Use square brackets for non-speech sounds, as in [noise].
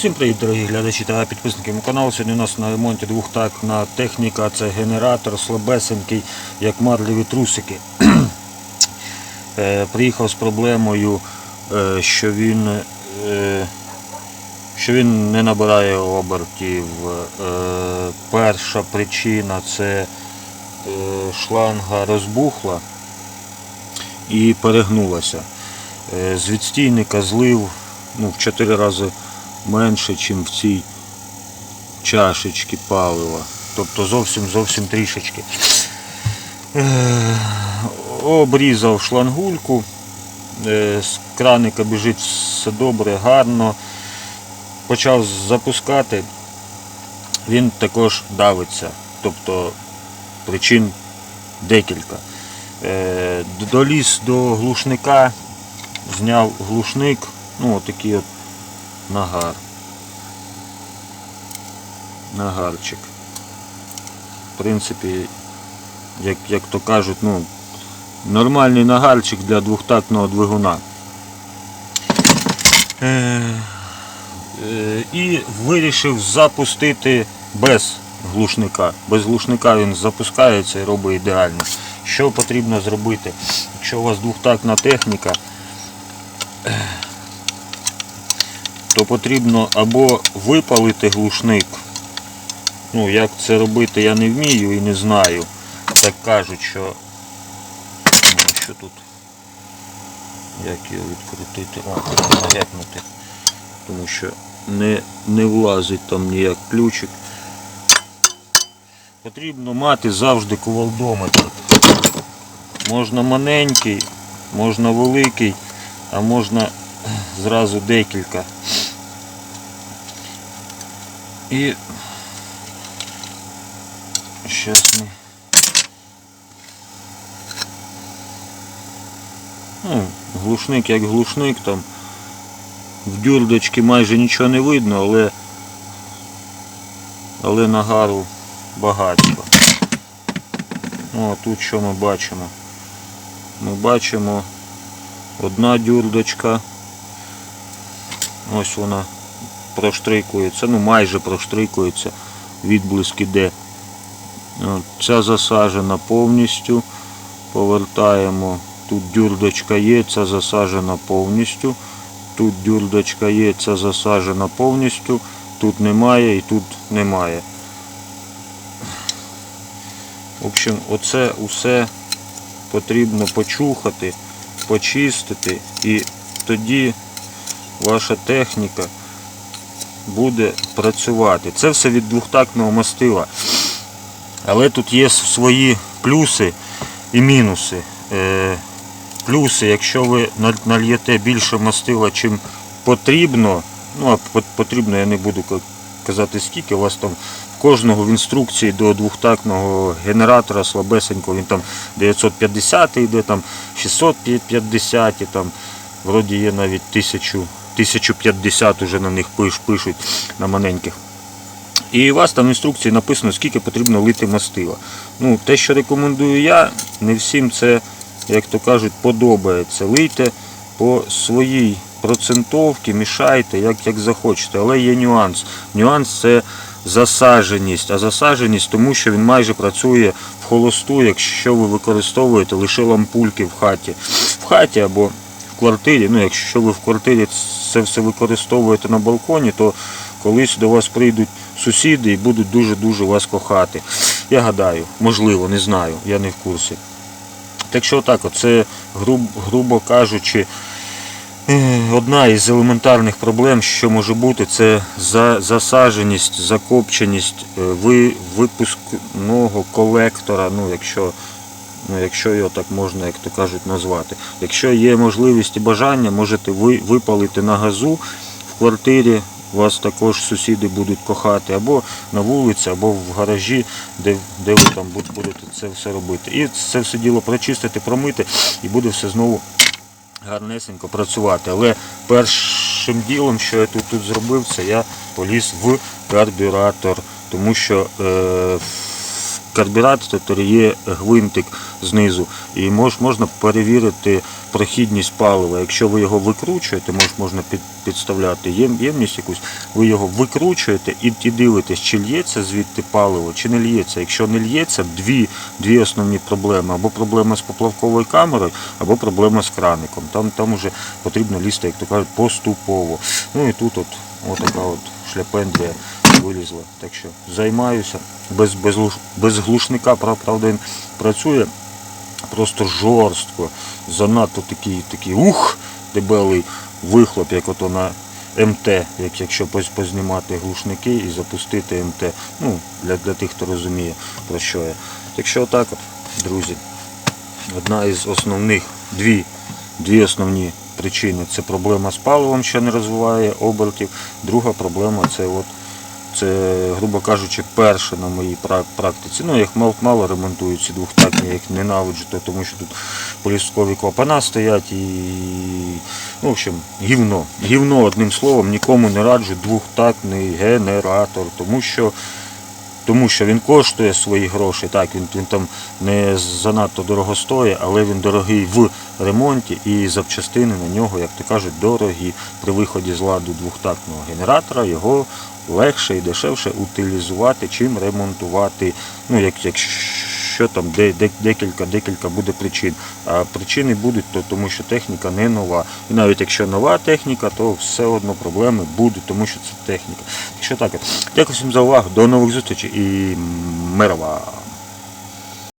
Всім привіт, дорогі глядачі та підписники мого каналу. Сьогодні у нас на ремонті двохтактна техніка, це генератор слабесенький, як марлеві трусики. [clears throat] Е, Приїхав з проблемою, е, що він, е, що він не набирає обертів. Перша причина це шланга розбухла і перегнулася. З відстійника злив ну, в 4 рази менше, ніж в цій чашечці палива. Тобто зовсім зовсім трішечки. Е, Обрізав шлангульку, е, з краника біжить все добре, гарно. Почав запускати, він також давиться. Тобто причин декілька. Е, Доліз до глушника, зняв глушник, ну отакий от нагар. Нагарчик. В принципі, як, як то кажуть, ну, нормальний нагарчик для двохтактного двигуна. Е, е, і вирішив запустити без глушника. Без глушника він запускається і робить ідеально. Що потрібно зробити? Якщо у вас двохтактна техніка, то потрібно або випалити глушник. Ну, як це робити, я не вмію і не знаю. Так кажуть, що ну, що тут? Як його відкрутити? О, нагепнути. Тому що не, не влазить там ніяк ключик. Потрібно мати завжди кувалдометр. Можна маленький, можна великий, а можна зразу декілька. І щас ми. Ну, глушник як глушник там. В дюрдочки майже нічого не видно, але але нагару багатько. Ну, а тут що ми бачимо? Ми бачимо одна дюрдочка. Ось вона проштрикується, ну майже проштрикується, відблиск іде. Ця засажена повністю. Повертаємо. Тут дюрдочка є, ця засажена повністю. Тут дюрдочка є, ця засажена повністю. Тут немає і тут немає. В общем, оце усе потрібно почухати, почистити і тоді ваша техніка буде працювати. Це все від двохтактного мастила. Але тут є свої плюси і мінуси. Е, Плюси, якщо ви нальєте більше мастила, чим потрібно, ну а потрібно я не буду казати скільки, у вас там кожного в інструкції до двохтактного генератора слабесенького, він там 950 йде, там 650, там вроді є навіть 1000, 1050 уже на них пишуть на маленьких. І у вас там в інструкції написано, скільки потрібно лити мастила. Ну, те, що рекомендую я, не всім це, як то кажуть, подобається. Лийте по своїй процентовці, мішайте, як, як захочете. Але є нюанс. Нюанс це засадженість. А засадженість тому, що він майже працює в холосту, якщо ви використовуєте лише лампульки в хаті. В хаті або квартирі. Ну, якщо ви в квартирі це все використовуєте на балконі, то колись до вас прийдуть сусіди і будуть дуже-дуже вас кохати. Я гадаю, можливо, не знаю, я не в курсі. Так що так, це, груб, грубо кажучи, е, одна із елементарних проблем, що може бути, це за, засадженість, закопченість е, випускного колектора, ну, якщо, якщо його так можна, як то кажуть, назвати. Якщо є можливість і бажання, можете ви випалити на газу в квартирі, вас також сусіди будуть кохати, або на вулиці, або в гаражі, де, де ви там будете це все робити. І це все діло прочистити, промити, і буде все знову гарнесенько працювати. Але першим ділом, що я тут, тут зробив, це я поліз в карбюратор, тому що е, карбюраторі є гвинтик знизу, і мож, можна перевірити прохідність палива. Якщо ви його викручуєте, мож, можна під, підставляти єм, ємність якусь, ви його викручуєте і, дивитесь, чи лється звідти паливо, чи не лється. Якщо не лється, дві, дві основні проблеми. Або проблема з поплавковою камерою, або проблема з краником. Там, там уже потрібно лізти, як то кажуть, поступово. Ну і тут от, от така от шляпендрія вилізла. Так що займаюся без, без, без глушника, правда, він працює просто жорстко. Занадто такий, такий ух, дебелий вихлоп, як ото на МТ, як якщо познімати глушники і запустити МТ. Ну, для, для тих, хто розуміє, про що я. Так що отак от, друзі, одна із основних, дві, дві основні причини це проблема з паливом, що не розвиває обертів. Друга проблема це от це, грубо кажучи, перше на моїй практиці. Ну, мало, мало ремонтую ці двохтатні, я їх ненавиджу, то тому що тут поліскові клапана стоять і. Ну, в общем, гівно. Гівно, одним словом, нікому не раджу двохтатний генератор, тому що. Тому що він коштує свої гроші. Так, він, він там не занадто дорого стоїть, але він дорогий в ремонті і запчастини на нього, як то кажуть, дорогі. При виході з ладу двохтактного генератора його легше і дешевше утилізувати, чим ремонтувати. Ну, як, якщо там де, де, декілька, декілька буде причин. А причини будуть, то, тому що техніка не нова. І навіть якщо нова техніка, то все одно проблеми будуть, тому що це техніка. Так що так, дякую всім за увагу, до нових зустрічей і мирова.